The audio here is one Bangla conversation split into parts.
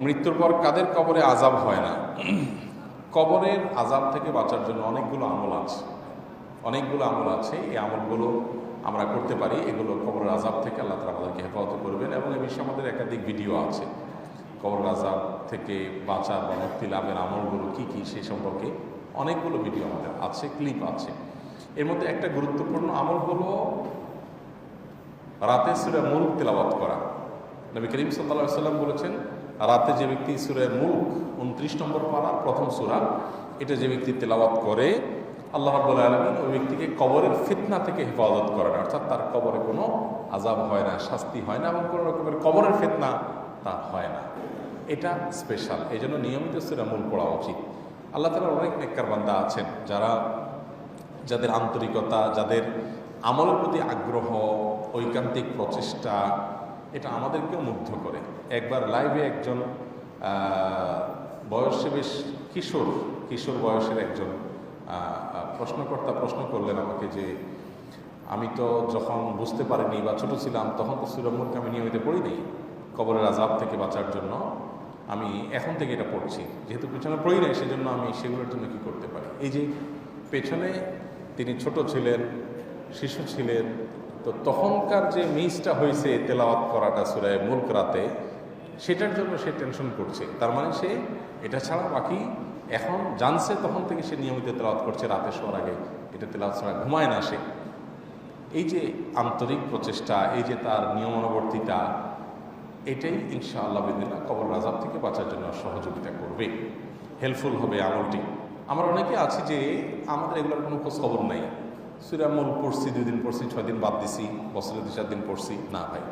মৃত্যুর পর কাদের কবরে আজাব হয় না? কবরের আজাব থেকে বাঁচার জন্য অনেকগুলো আমল আছে। অনেকগুলো আমল আছে। এই আমলগুলো আমরা করতে পারি। এগুলো কবরের আজাব থেকে আল্লাহ তালা আমাদেরকে হেফাজত করবেন এবং এ বিষয়ে আমাদের একাধিক ভিডিও আছে। কবরের আজাব থেকে বাঁচার বা মুক্তি লাভের আমলগুলো কী কী সে সম্পর্কে অনেকগুলো ভিডিও আমাদের আছে, ক্লিপ আছে। এর মধ্যে একটা গুরুত্বপূর্ণ আমল হলো রাতে সুরে মুল্ক তেলাওয়াত করা। নবী করিম সাল্লা সাল্লাম বলেছেন রাতে যে ব্যক্তি সুরে মুল্ক, উনত্রিশ নম্বর পাড়া প্রথম সুরা, এটা যে ব্যক্তি তেলাওয়াত করে, আল্লাহ রাবুল আলমিন ওই ব্যক্তিকে কবরের ফিতনা থেকে হেফাজত করেন। অর্থাৎ তার কবরে কোনো আজাব হয় না, শাস্তি হয় না এবং কোনো রকমের কবরের ফিতনা তা হয় না। এটা স্পেশাল এই জন্য নিয়মিত মূল পড়া উচিত। আল্লাহ তালার অনেক নেককার বান্দা আছেন, যারা যাদের আন্তরিকতা, যাদের আমলের প্রতি আগ্রহ, ঐকান্তিক প্রচেষ্টা এটা আমাদেরকেও মুগ্ধ করে। একবার লাইভে একজন বয়সে বেশ কিশোর কিশোর বয়সের একজন প্রশ্নকর্তা প্রশ্ন করলেন আমাকে যে, আমি তো যখন বুঝতে পারিনি বা ছোট ছিলাম, তখন তো সুরমুলকে আমি নিয়মিত পড়ি নেই, কবরের আজাব থেকে বাঁচার জন্য। আমি এখন থেকে এটা পড়ছি, যেহেতু পেছনে পড়ি নাই, সেজন্য আমি সেগুলোর জন্য কি করতে পারি? এই যে, পেছনে তিনি ছোট ছিলেন, শিশু ছিলেন তো তখনকার যে মিসটা হয়েছে তেলাওয়াত করাটা সুরায় মুল্ক রাতে, সেটার জন্য সে টেনশন করছে। তার মানে সে এটা ছাড়া বাকি এখন জানছে তখন থেকে সে নিয়মিত তেলাওয়াত করছে, রাতে শোয়ার আগে এটা তেলাওয়াত ছাড়া ঘুমায় না সে। এই যে আন্তরিক প্রচেষ্টা, এই যে তার নিয়মানুবর্তিতা, এটাই ইনশাআল্লাহ বিদিনা কবর রাজাব থেকে বাঁচার জন্য সহযোগিতা করবে। হেল্পফুল হবে আমলটি। আমরা অনেকে আছি যে আমাদের এগুলোর কোনো খোঁজ খবর নাই। সুরামূল পড়ছি, দুই দিন পড়ছি, ছয় দিন বাদ দিছি, বছরে দু চার দিন পড়ছি। না ভাই,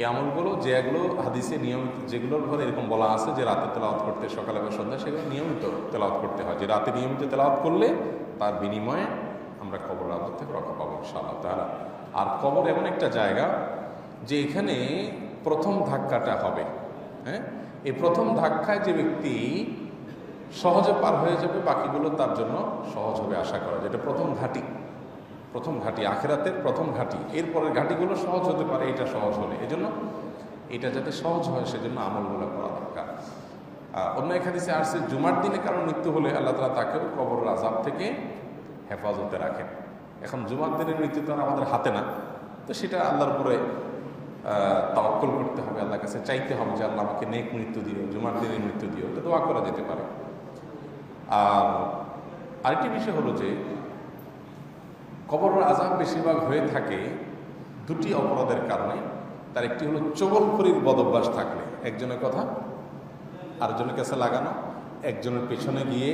এই আমলগুলো যেগুলো হাদিসে নিয়মিত, যেগুলোর ঘরে এরকম বলা আছে যে রাতে তেলাওয়াত করতে সকালে বা সন্ধ্যা সেগুলো নিয়মিত তেলাওয়াত করতে হয়। যে রাতে নিয়মিত তেলাওয়াত করলে তার বিনিময়ে আমরা কবর রাজা থেকে রক্ষা পাবো ইনশাআল্লাহ তারা আর কবর এমন একটা জায়গা যে এখানে প্রথম ধাক্কাটা হবে হ্যাঁ? এই প্রথম ধাক্কায় যে ব্যক্তি সহজে পার হয়ে যাবে, বাকিগুলো তার জন্য সহজ হবে আশা করা, যেটা প্রথম ঘাটি। প্রথম ঘাঁটি, আখেরাতের প্রথম ঘাঁটি। এরপরের ঘাঁটিগুলো সহজ হতে পারে, এটা সহজ হলে। এজন্য এটা যাতে সহজ হয়, সেজন্য আমলগুলো করা দরকার। অন্য এক হাদিসে আসছে, জুমার দিনে কারণ মৃত্যু হলে আল্লাহ তালা তাকেও কবর আজাব থেকে হেফাজতে রাখেন। এখন জুমার দিনের মৃত্যু তো আমাদের হাতে না, তো সেটা আল্লাহর উপরে তাওয়াক্কল করতে হবে, আল্লাহর কাছে চাইতে হবে যে আল্লাহ আমাকে নেক মৃত্যু দিও, জুমার দিনের মৃত্যু দিও এটা দোয়া করা যেতে পারে। আর আরেকটি বিষয় হলো যে কবরের আজাব বেশিরভাগ হয়ে থাকে দুটি অপরাধের কারণে। তার একটি হলো চগলখড়ির বদভ্যাস থাকলে, একজনের কথা, আরেকজনের কাছে লাগানো, একজনের পেছনে গিয়ে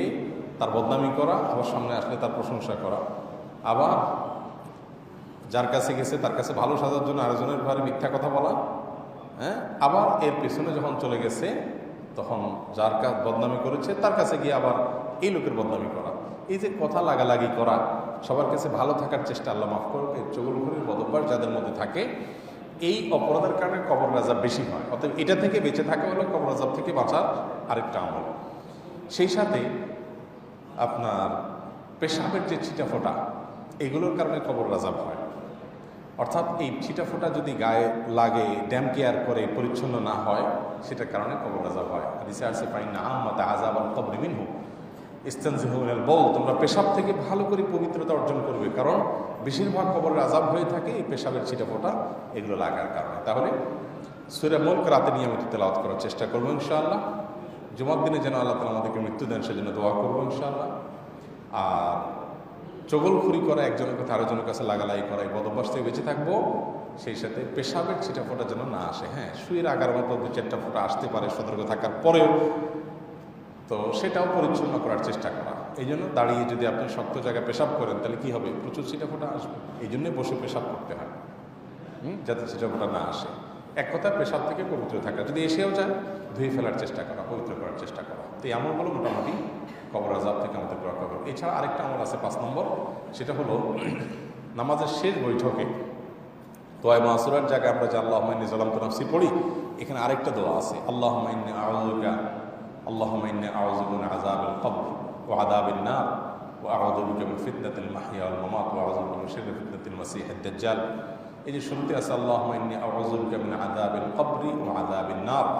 তার বদনামি করা, আবার সামনে আসলে তার প্রশংসা করা। আবার যার কাছে গেছে তার কাছে ভালো সাজার জন্য আরেকজনের ঘরে মিথ্যা কথা বলা হ্যাঁ? আবার এর পেছনে যখন চলে গেছে, তখন যার কাজ বদনামি করেছে, তার কাছে গিয়ে আবার এই লোকের বদনামি করা। এই যে কথা লাগালাগি করা, সবার কাছে ভালো থাকার চেষ্টা আল্লাহ মাফ এই চগলঘরের বদভ্যাস যাদের মধ্যে থাকে, এই অপরাধের কারণে কবর রাজাব বেশি হয়। অতএব এটা থেকে বেঁচে থাকা হলো, কবর রাজাব থেকে বাঁচার আরেকটা আমল। সেই সাথে আপনার পেশাবের যে ছিটাফোঁটা, এগুলোর কারণে কবর রাজাব হয়। অর্থাৎ এই ছিটাফোঁটা যদি গায়ে লাগে, ড্যাম কেয়ার করে পরিচ্ছন্ন না হয়, সেটার কারণে কবর আজাব হয়। রিসার্চে পাই না আহমদ আজাব আল কবরিমিন হোক ইস্তানজিহুল বল তোমরা পেশাব থেকে ভালো করে পবিত্রতা অর্জন করবে। কারণ বেশিরভাগ কবরের আজাব হয়ে থাকে এই পেশাবের ছিটাফোঁটা, এগুলো লাগার কারণে। তাহলে সুরে মুল্ক রাতে নিয়মিত তেলাওয়াত করার চেষ্টা করব ইনশাআল্লাহ। জুমার দিনে যেন আল্লাহ তালা আমাদেরকে মৃত্যু দেন, সেজন্য দোয়া করব ইনশাআল্লাহ। আর চগলখুরি করা, একজনের কাছে আরেকজনের কাছে লাগালাই করা, এই বদভ্যাস থেকে বেঁচে থাকব। সেই সাথে পেশাবের ছিটা ফোটা যেন না আসে। হ্যাঁ শুয়ের আগার মতো দু চারটা ফোটা আসতে পারে সতর্ক থাকার পরেও। তো সেটাও পরিচ্ছন্ন করার চেষ্টা করা। এই জন্য দাঁড়িয়ে যদি আপনি শক্ত জায়গায় পেশাব করেন তাহলে কি হবে? প্রচুর ছিটা ফোটা আসবে। এই জন্যে বসে পেশাব করতে হয়। হুম, যাতে ছিটা ফোটা না আসে। এক কথা পেশাব থেকে পবিত্র থাকা। যদি এসেও যায় ধুয়ে ফেলার চেষ্টা করা পবিত্র করার চেষ্টা করা। তো এই আমলগুলো মোটামুটি কবর আজাব থেকে আমাদের রক্ষা করবে এছাড়া আরেকটা আমল আছে পাঁচ নম্বর। সেটা হলো নামাজের শেষ বৈঠকে দোয়া মাসুরার জায়গায় আমরা যে আল্লাহ মাইনি তো নাফসি পড়ি এখানে আরেকটা দোয়া আছে। আল্লাহ মাইনে মাইনে আউজুবিন আজাবিল কবর ও আদাবিন না ও আউজুবিকা মিন ফিতনাতিল মাহিয়া ওয়াল মামাত ও আউজুবিকা মিন শাররি ফিতনাতিল মাসিহ দাজ্জাল এই যে শুনতে আছে আল্লাহ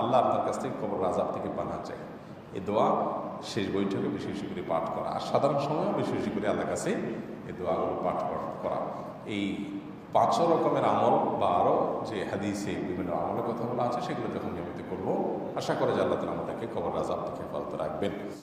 আল্লাহ আপনার কাছ থেকে কবর আজাব থেকে পানা চাই। এই দোয়া শেষ বৈঠকে বেশি বেশি করে পাঠ করা। আর সাধারণ সময় বেশি বেশি করে আল্লাহ কাছে এই দোয়াগুলো পাঠ করা। এই পাঁচ রকমের আমল বা আরও যে হাদিসে বিভিন্ন আমলের কথা বলা আছে, সেগুলো যখন নিয়মিত করব, আশা করে যে আল্লাহ তালা আমাদেরকে কবর রাজাব থেকে হেফাজত রাখবেন।